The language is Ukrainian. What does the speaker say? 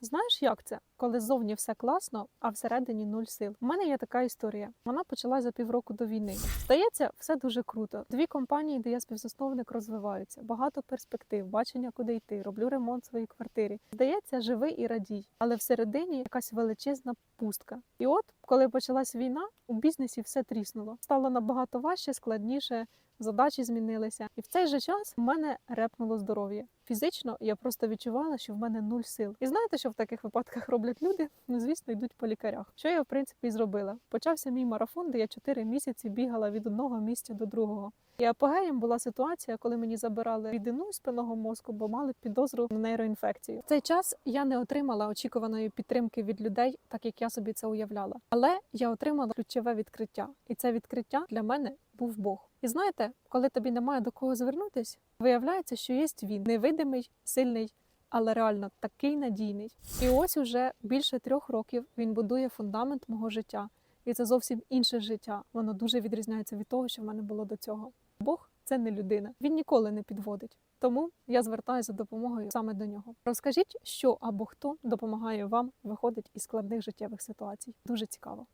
Знаєш, як це? Коли ззовні все класно, а всередині нуль сил. У мене є така історія. Вона почалась за півроку до війни. Здається, все дуже круто. Дві компанії, де я співзасновник, розвиваються. Багато перспектив, бачення, куди йти. Роблю ремонт своїй квартирі. Здається, живий і радій, але всередині якась величезна пустка. І от, коли почалась війна, у бізнесі все тріснуло. Стало набагато важче, складніше. Задачі змінилися, і в цей же час у мене репнуло здоров'я. Фізично я просто відчувала, що в мене нуль сил. І знаєте, що в таких випадках роблять люди? Ну, звісно, йдуть по лікарях. Що я в принципі і зробила? Почався мій марафон, де я 4 місяці бігала від одного місця до другого. І апогеєм була ситуація, коли мені забирали рідину спинного мозку, бо мали підозру на нейроінфекцію. В цей час я не отримала очікуваної підтримки від людей, так як я собі це уявляла. Але я отримала ключове відкриття, і це відкриття для мене був Бог. І знаєте, коли тобі немає до кого звернутись, виявляється, що є він невидимий, сильний, але реально такий надійний. І ось уже більше трьох років він будує фундамент мого життя. І це зовсім інше життя. Воно дуже відрізняється від того, що в мене було до цього. Бог це не людина. Він ніколи не підводить. Тому я звертаюся за допомогою саме до нього. Розкажіть, що або хто допомагає вам виходити із складних життєвих ситуацій. Дуже цікаво.